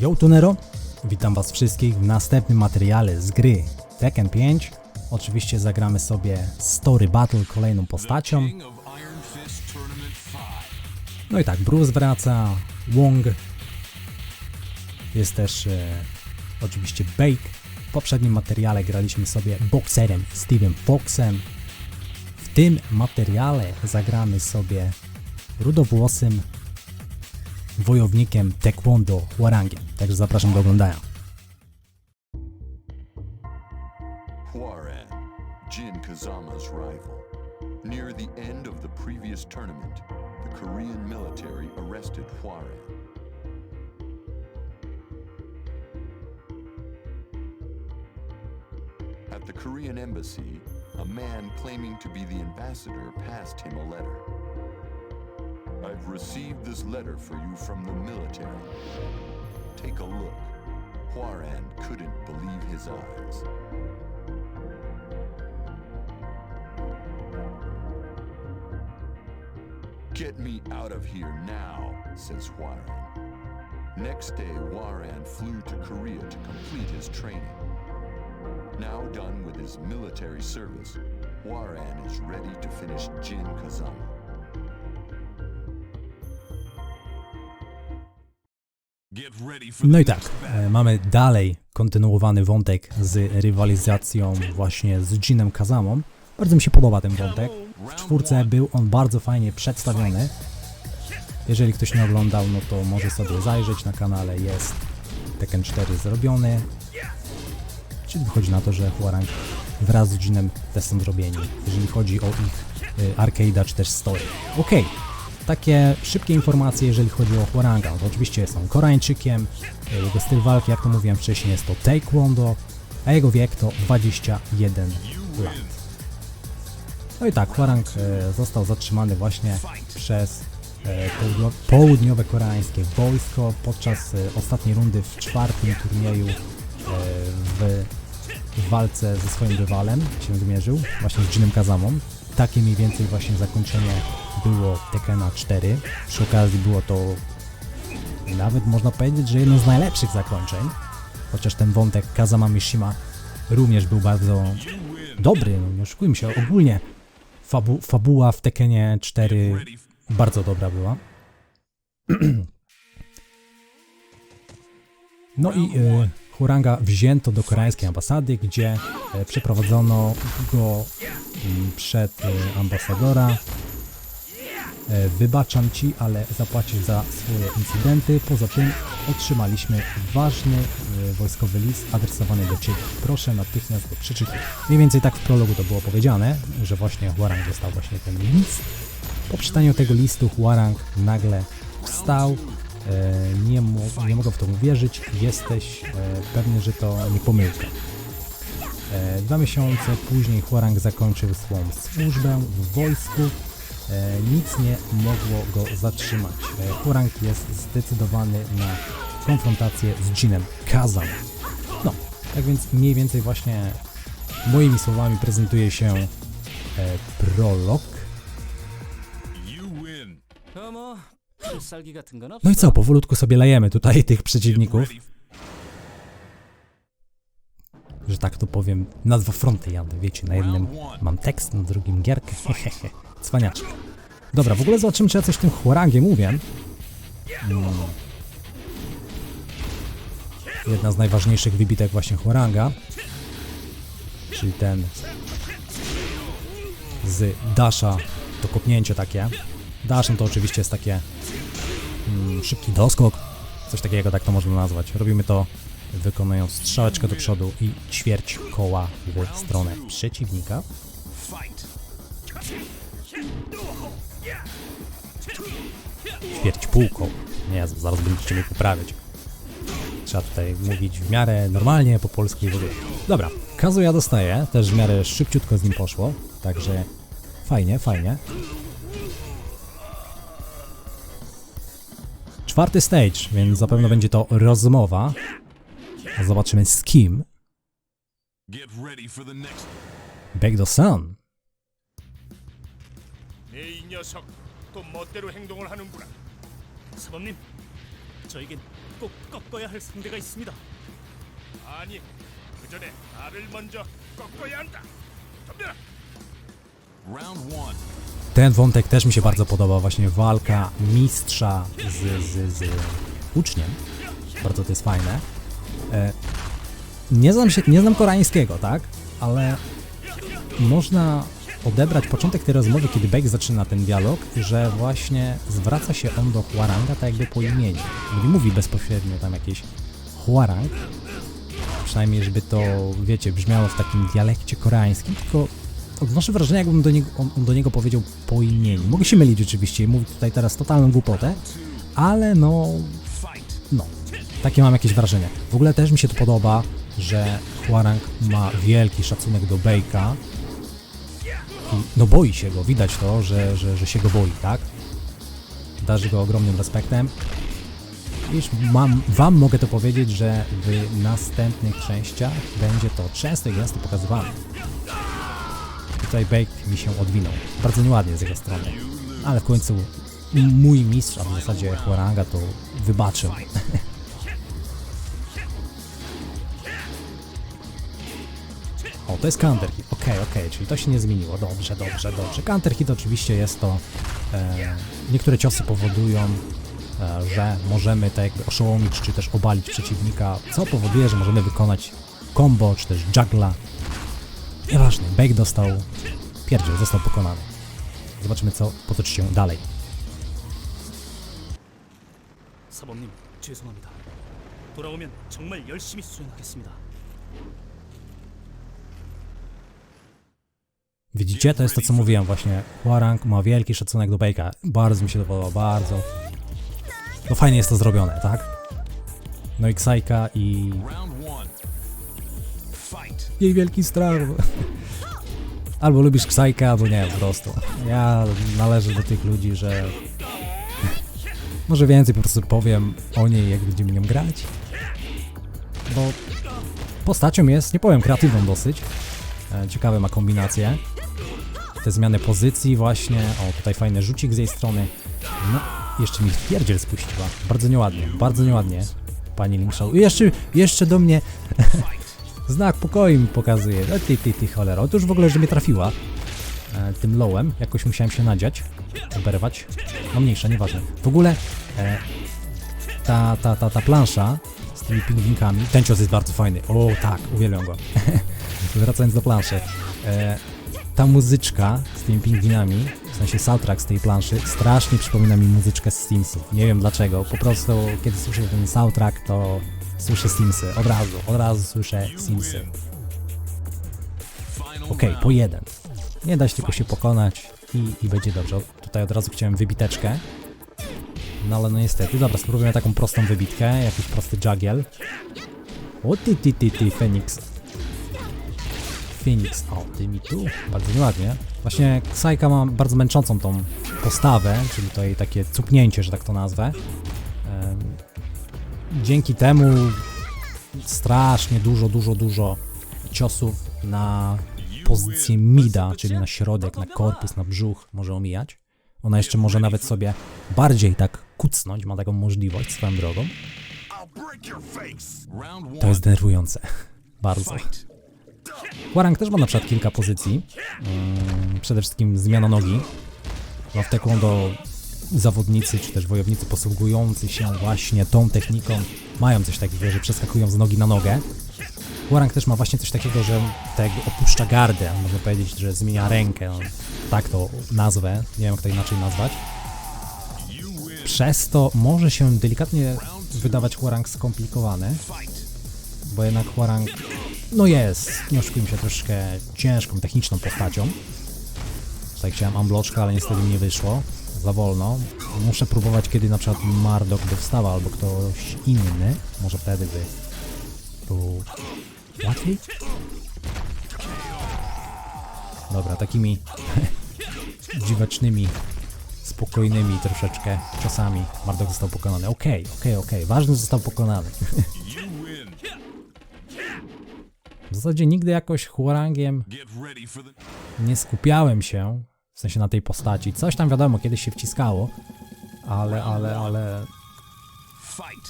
Yo Tunero, witam was wszystkich w następnym materiale z gry Tekken 5. Oczywiście zagramy sobie Story Battle kolejną postacią. King of Iron Fist Tournament 5. No i tak, Bruce wraca, Wong. Jest też e, oczywiście Bake. W poprzednim materiale graliśmy sobie bokserem Steve'em Foxem. W tym materiale zagramy sobie rudowłosym wojownikiem Taekwondo Hwarangiem. Także zapraszam do oglądania. Jin Kazama's rival. Near the end of the previous tournament, the Korean military arrested Huaran. At the Korean embassy, a man claiming to be the ambassador passed him a letter. I've received this letter for you from the military. Take a look. Huaran couldn't believe his eyes. Get me out of here now, says Waran. Next day, Waran flew to Korea to complete his training. Now done with his military service, Waran is ready to finish Jin Kazama. No i tak, e, mamy dalej kontynuowany wątek z rywalizacją właśnie z Jinem Kazamą. Bardzo mi się podoba ten wątek. W czwórce był on bardzo fajnie przedstawiony. Jeżeli ktoś nie oglądał, no to może sobie zajrzeć na kanale, jest Tekken 4 zrobiony. Czyli wychodzi na to, że Huarang wraz z Jinem też są zrobieni, jeżeli chodzi o ich y, arcade'a czy też story. Okej, takie szybkie informacje, jeżeli chodzi o Huaranga. To oczywiście jest on Koreańczykiem, jego styl walki, jak to mówiłem wcześniej, jest to Taekwondo, a jego wiek to 21 lat. No i tak, Hwarang e, został zatrzymany właśnie przez e, południo, południowe koreańskie wojsko podczas e, ostatniej rundy w czwartym turnieju w walce ze swoim rywalem się zmierzył, właśnie z Jinem Kazamą. Takie mniej więcej właśnie zakończenie było Tekkena 4. Przy okazji było to nawet można powiedzieć, że jedno z najlepszych zakończeń, chociaż ten wątek Kazama Mishima również był bardzo dobry, no nie oszukujmy się, ogólnie fabu fabuła w Tekkenie 4 Ready f- bardzo dobra była. No i e, Huranga wzięto do koreańskiej ambasady, gdzie e, przeprowadzono go mm, przed e, ambasadora. E, wybaczam ci, ale zapłacisz za swoje incydenty. Poza tym otrzymaliśmy ważny wojskowy list adresowany do ciebie. Proszę natychmiast go przeczytać. Mniej więcej tak w prologu to było powiedziane, że właśnie Hwarang dostał właśnie ten list. Po przeczytaniu tego listu Huarang nagle wstał. E, nie, mo nie mogę w to uwierzyć. Jesteś e, pewny, że to nie pomyłka. E, dwa miesiące później Huarang zakończył swą służbę w wojsku. Nic nie mogło go zatrzymać. Huarang jest zdecydowany na konfrontację z Jinem Kazam. No, tak więc mniej więcej właśnie moimi słowami prezentuje się prolog. No i co, powolutku sobie lejemy tutaj tych przeciwników, że tak to powiem, na dwa fronty jadę, wiecie, na jednym mam tekst, na drugim gierkę, hehehe, cwaniaczek. Dobra, w ogóle zobaczymy, czy ja coś tym chorangiem mówię. Mm. Jedna z najważniejszych wybitek właśnie choranga, czyli ten z dasha, to kopnięcie takie. Dash no to oczywiście jest takie mm, szybki doskok, coś takiego, tak to można nazwać. Robimy to wykonując strzałeczkę do przodu i ćwierć koła w stronę przeciwnika. Ćwierć półkoł. Nie, zaraz będziecie mnie poprawiać. Trzeba tutaj mówić w miarę normalnie, po polsku i w ogóle. Dobra, Kazuya dostaje, też w miarę szybciutko z nim poszło, także fajnie, fajnie. Czwarty stage, więc zapewne będzie to rozmowa. Zobaczymy z kim. Back the Sun. Ten wątek też mi się bardzo podoba, właśnie walka mistrza z, z, z uczniem. Bardzo to jest fajne. E, nie, znam się, nie znam koreańskiego, tak? Ale można odebrać początek tej rozmowy, kiedy Beck zaczyna ten dialog, że właśnie zwraca się on do Huaranga tak jakby po imieniu. Nie mówi bezpośrednio tam jakieś Huarang, przynajmniej żeby to, wiecie, brzmiało w takim dialekcie koreańskim, tylko odnoszę wrażenie, jakbym do niego, on, on do niego powiedział po imieniu. Mogę się mylić oczywiście i mówić tutaj teraz totalną głupotę, ale no, no, takie mam jakieś wrażenie. W ogóle też mi się to podoba, że Huarang ma wielki szacunek do Bejka. No boi się go, widać to, że, że, że się go boi, tak? Darzy go ogromnym respektem. Wiesz, mam, wam mogę to powiedzieć, że w następnych częściach będzie to często i gęsto pokazywane. Tutaj mi się odwinął. Bardzo nieładnie z jego strony. Ale w końcu mój mistrz, a w zasadzie Huaranga to wybaczył. O, to jest counter hit. Okej, okej, czyli to się nie zmieniło. Dobrze, dobrze, dobrze. Counter hit oczywiście jest to... E, niektóre ciosy powodują, e, że możemy tak jakby oszołomić, czy też obalić przeciwnika, co powoduje, że możemy wykonać combo, czy też juggla. Nieważne, Bake dostał... Pierdziel, został pokonany. Zobaczymy, co potoczy się dalej. 사범님 죄송합니다. 돌아오면 정말 열심히 수련하겠습니다. Widzicie? To jest to, co mówiłem właśnie. Huarang ma wielki szacunek do Bake'a. Bardzo mi się to podoba, bardzo. No fajnie jest to zrobione, tak? No i Ksajka i Round one. Fight. jej wielki strach. Albo lubisz Ksajka, albo nie, po prostu. Ja należę do tych ludzi, że... Może więcej po prostu powiem o niej, jak będziemy nią grać. Bo postacią jest, nie powiem, kreatywną dosyć. E, Ciekawe ma kombinacje. Te zmiany pozycji właśnie. O, tutaj fajny rzucik z jej strony. No, jeszcze mi pierdziel spuściła. Bardzo nieładnie, bardzo nieładnie. Pani Linkshaw. I jeszcze, jeszcze do mnie znak pokoju mi pokazuje. No ty, ty, ty, cholera. Otóż w ogóle, że mnie trafiła e, tym lowem. Jakoś musiałem się nadziać, oberwać. No mniejsza, nieważne. W ogóle e, ta, ta, ta, ta plansza z tymi pingwinkami. Ten cios jest bardzo fajny. O tak, uwielbiam go. Wracając do planszy. E, ta muzyczka z tymi pingwinami, w sensie soundtrack z tej planszy, strasznie przypomina mi muzyczkę z Simsów. Nie wiem dlaczego, po prostu kiedy słyszę ten soundtrack, to słyszę Simsy. Od razu, od razu słyszę Simsy. Round. po jeden. Nie da się tylko się pokonać i, i będzie dobrze. Tutaj od razu chciałem wybiteczkę. No ale no niestety. Dobra, spróbujemy taką prostą wybitkę, jakiś prosty juggiel. O ty, ty, ty, ty, Phoenix. Phoenix, o ty mi tu. Bardzo nieładnie. Właśnie Ksajka ma bardzo męczącą tą postawę, czyli to jej takie cupnięcie, że tak to nazwę. Dzięki temu strasznie dużo, dużo, dużo ciosów na pozycję mida, czyli na środek, na korpus, na brzuch może omijać. Ona jeszcze może nawet sobie bardziej tak kucnąć, ma taką możliwość swoją drogą. To jest denerwujące. Bardzo. Warang też ma na przykład kilka pozycji. Mm, przede wszystkim zmiana nogi. No w taekwondo zawodnicy czy też wojownicy posługujący się właśnie tą techniką mają coś takiego, że przeskakują z nogi na nogę. Warang też ma właśnie coś takiego, że tak opuszcza gardę, można powiedzieć, że zmienia rękę. Tak to nazwę, nie wiem jak to inaczej nazwać. Przez to może się delikatnie wydawać Warang skomplikowany, bo jednak Huarang, no jest, nie oszukujmy się, troszkę ciężką, techniczną postacią. Tutaj chciałem ambloczka, ale niestety nie wyszło. Za wolno. Muszę próbować, kiedy na przykład Mardok by wstał, albo ktoś inny. Może wtedy by był łatwiej? Dobra, takimi dziwacznymi, spokojnymi troszeczkę czasami Mardok został pokonany. Okej, okej, okej. Ważny, że został pokonany. W zasadzie nigdy jakoś the. nie skupiałem się, w sensie na tej postaci. Coś tam wiadomo, kiedyś się wciskało, ale, ale, ale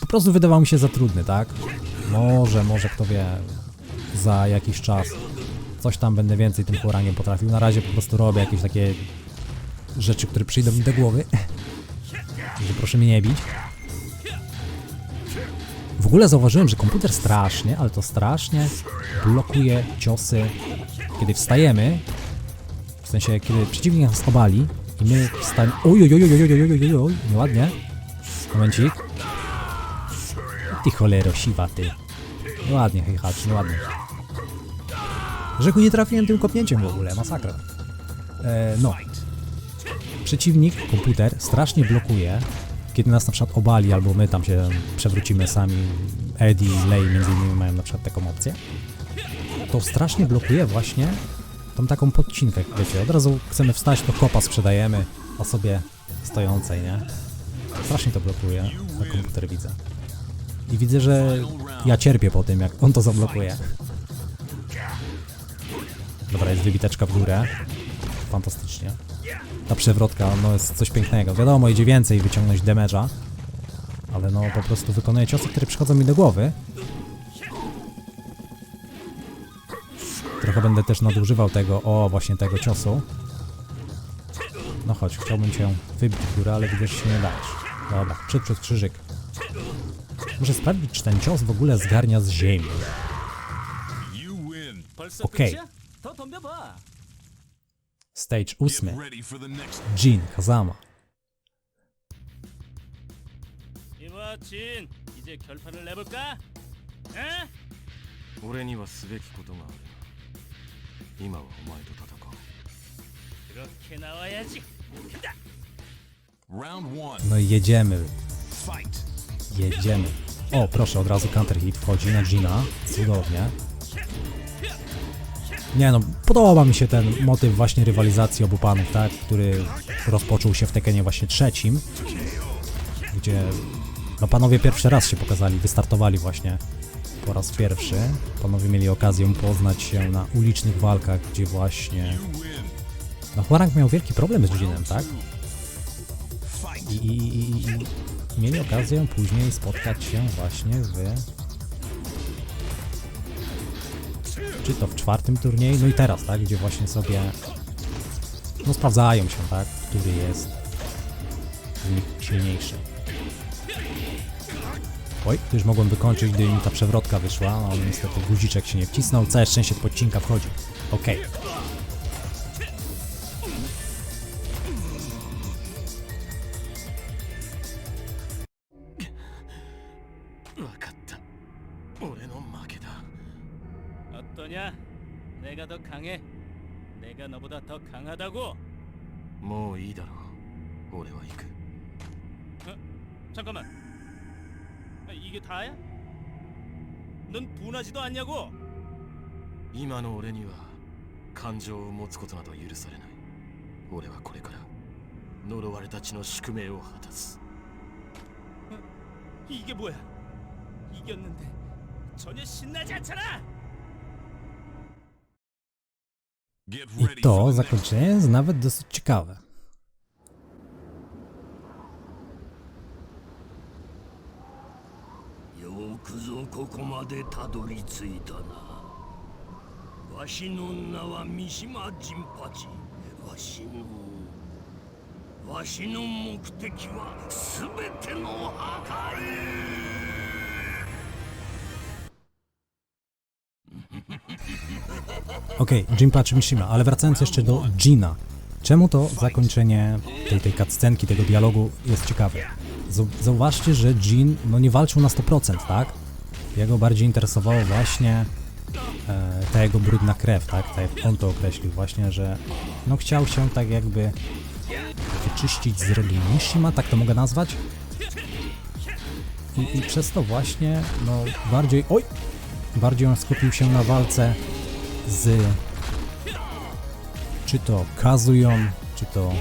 po prostu wydawał mi się za trudny, tak? Może, może kto wie, za jakiś czas coś tam będę więcej tym chorangiem potrafił. Na razie po prostu robię jakieś takie rzeczy, które przyjdą mi do głowy. Że proszę mnie nie bić. W ogóle zauważyłem, że komputer strasznie, ale to strasznie blokuje ciosy, kiedy wstajemy. W sensie, kiedy przeciwnik nas obali i my stajemy... Oj, oj, oj, oj, oj, oj, oj, oj, nieładnie. Momencik. Ty cholero, siwa, ty. Nieładnie, hejhacz, nieładnie. Rzeku nie trafiłem tym kopnięciem w ogóle, masakra. E, no. Przeciwnik, komputer, strasznie blokuje, kiedy nas na przykład obali, albo my tam się przewrócimy sami. Eddie, Lay między innymi mają na przykład taką opcję. To strasznie blokuje właśnie tą taką podcinkę, wiecie, od razu chcemy wstać, to kopa sprzedajemy osobie stojącej, nie? Strasznie to blokuje, na komputer widzę. I widzę, że ja cierpię po tym, jak on to zablokuje. Dobra, jest wybiteczka w górę. Fantastycznie. Ta przewrotka, no jest coś pięknego. Wiadomo, idzie więcej wyciągnąć damage'a. Ale no po prostu wykonuję ciosy, które przychodzą mi do głowy. Trochę będę też nadużywał tego, o właśnie tego ciosu. No chodź, chciałbym cię wybić w górę, ale widzę, że się nie dajesz. Dobra, przed przed krzyżyk. Muszę sprawdzić, czy ten cios w ogóle zgarnia z ziemi. You win. 벌써 오케이. 끝이야? 더 덤벼봐. Stage Get ósmy. ready for the next. Jin Kazama. 이봐 진, 이제 결판을 내볼까? 에? 俺にはすべきことがある no jedziemy. Jedziemy. O, proszę, od razu counter hit wchodzi na Gina. Cudownie. Nie no, podoba mi się ten motyw właśnie rywalizacji obu panów, tak? Który rozpoczął się w Tekenie właśnie trzecim. Gdzie no panowie pierwszy raz się pokazali, wystartowali właśnie po raz pierwszy. Panowie mieli okazję poznać się na ulicznych walkach, gdzie właśnie... No Huarang miał wielki problem z Jinem, tak? I, i, i i mieli okazję później spotkać się właśnie w... Czy to w czwartym turnieju, no i teraz, tak, gdzie właśnie sobie no sprawdzają się, tak, który jest z nich silniejszy. Oj, tu już mogłem wykończyć, gdy mi ta przewrotka wyszła, no ale niestety guziczek się nie wcisnął, całe szczęście podcinka wchodzi. Okej. 分か 이게 다야? 넌 분하지도 않냐고? 今の俺には感情を持つことなど許されない俺はこれから呪われた血の宿命を果たす 이게 뭐야? 이겼는데 전혀 신나지 않잖아. Get I ready to for the next. zakończenie jest nawet dosyć ciekawe. ここまでたどり着いたなわしの名は三島陣八わしのわしの目的は全ての破壊 Okej, Jin patrzy Mishima, ale wracając jeszcze do Gina. Czemu to zakończenie tej, tej cutscenki, tego dialogu jest ciekawe? Zau- Zauważcie, że Jin no nie walczył na 100%, tak? Jego bardziej interesowało właśnie e, ta jego brudna krew, tak? Tak jak on to określił właśnie, że no chciał się tak jakby wyczyścić z drogi Mishima, tak to mogę nazwać? I, I przez to właśnie, no bardziej, oj, bardziej on skupił się na walce z czy to Kazuyon, czy to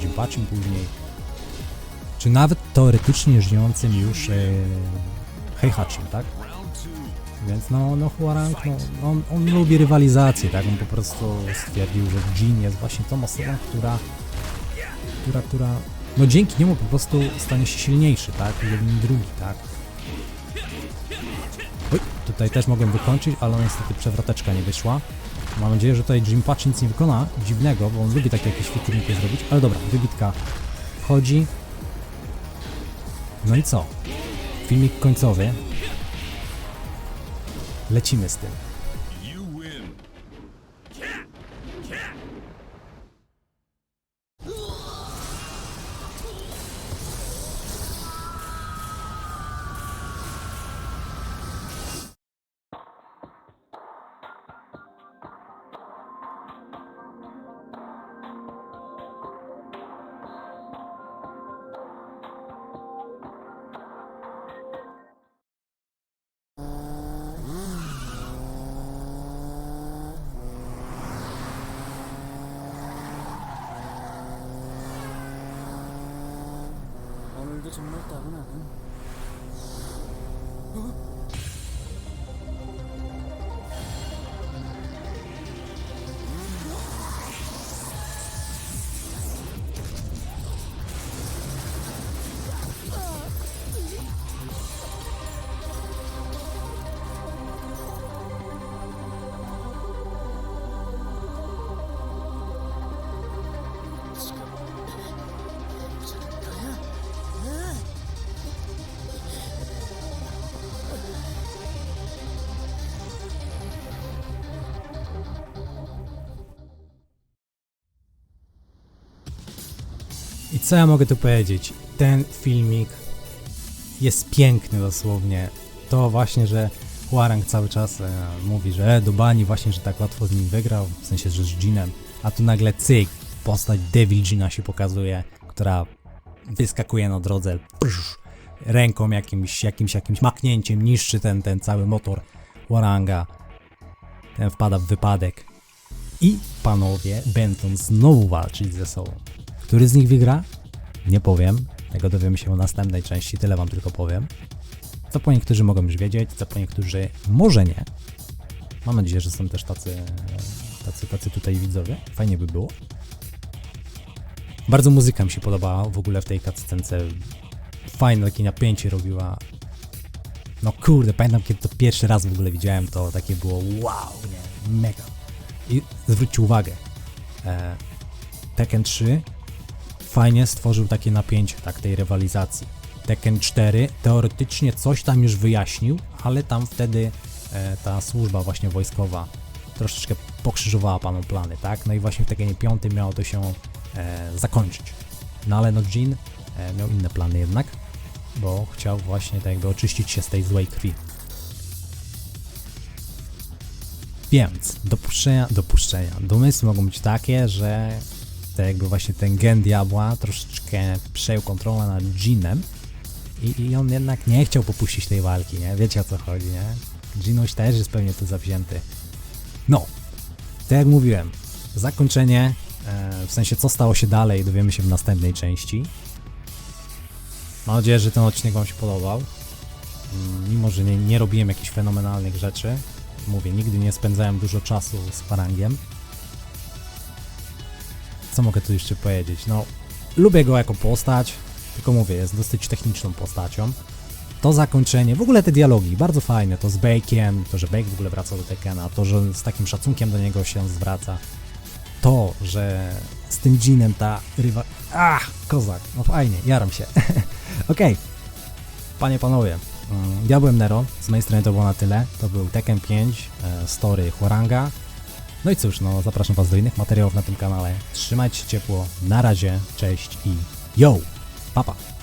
Jinpachim później, czy nawet teoretycznie żyjącym już e, Heihachim, tak? Więc no, no Huarang, no, on, on lubi rywalizację, tak? On po prostu stwierdził, że Jin jest właśnie tą osobą, która, która, która no dzięki niemu po prostu stanie się silniejszy, tak? Jeden drugi, tak? Tutaj też mogłem wykończyć, ale niestety przewroteczka nie wyszła. Mam nadzieję, że tutaj Jim Patch nic nie wykona dziwnego, bo on lubi takie jakieś figurki zrobić, ale dobra, wybitka wchodzi. No i co? Filmik końcowy. Lecimy z tym. 정말 따분하군. Co ja mogę tu powiedzieć? Ten filmik jest piękny dosłownie. To właśnie, że Huarang cały czas e, mówi, że e, do bani właśnie, że tak łatwo z nim wygrał, w sensie, że z Jinem, a tu nagle cyk, postać Devil Gina się pokazuje, która wyskakuje na drodze, psz, ręką jakimś, jakimś, jakimś maknięciem niszczy ten, ten cały motor Huaranga. Ten wpada w wypadek. I panowie będą znowu walczyć ze sobą. Który z nich wygra? Nie powiem. Tego dowiemy się w następnej części, tyle wam tylko powiem. Co po niektórzy mogą już wiedzieć, co po niektórzy może nie. Mam nadzieję, że są też tacy, tacy, tacy tutaj widzowie. Fajnie by było. Bardzo muzyka mi się podobała w ogóle w tej cutscence. Fajne takie napięcie robiła. No kurde, pamiętam kiedy to pierwszy raz w ogóle widziałem to, takie było wow, nie, mega. I zwróćcie uwagę, e, Tekken 3 fajnie stworzył takie napięcie tak tej rywalizacji. Tekken 4 teoretycznie coś tam już wyjaśnił, ale tam wtedy e, ta służba właśnie wojskowa troszeczkę pokrzyżowała panu plany, tak? No i właśnie w Tekkenie 5 miało to się e, zakończyć. No ale no Jin e, miał inne plany jednak, bo chciał właśnie tak jakby oczyścić się z tej złej krwi. Więc dopuszczenia, dopuszczenia, domysły mogą być takie, że to jakby właśnie ten gen diabła troszeczkę przejął kontrolę nad Jinem i, i on jednak nie chciał popuścić tej walki, nie? Wiecie o co chodzi, nie? Jinuś też jest pewnie tu zawzięty. No, tak jak mówiłem, zakończenie, e, w sensie co stało się dalej, dowiemy się w następnej części. Mam nadzieję, że ten odcinek Wam się podobał. Mm, Mimo, że nie, nie robiłem jakichś fenomenalnych rzeczy, mówię, nigdy nie spędzałem dużo czasu z Farangiem. Co mogę tu jeszcze powiedzieć? No, lubię go jako postać, tylko mówię, jest dosyć techniczną postacią. To zakończenie, w ogóle te dialogi, bardzo fajne, to z Bake'iem, to, że Bake w ogóle wraca do Tekkena, to, że z takim szacunkiem do niego się zwraca. To, że z tym Jinem ta rywa... Ach, kozak, no fajnie, jaram się. Okej, panie, panowie, mm, ja byłem Nero, z mojej strony to było na tyle, to był Tekken 5, e, story Huaranga. No i cóż, no zapraszam was do innych materiałów na tym kanale. Trzymajcie się ciepło, na razie, cześć i yo, papa. Pa.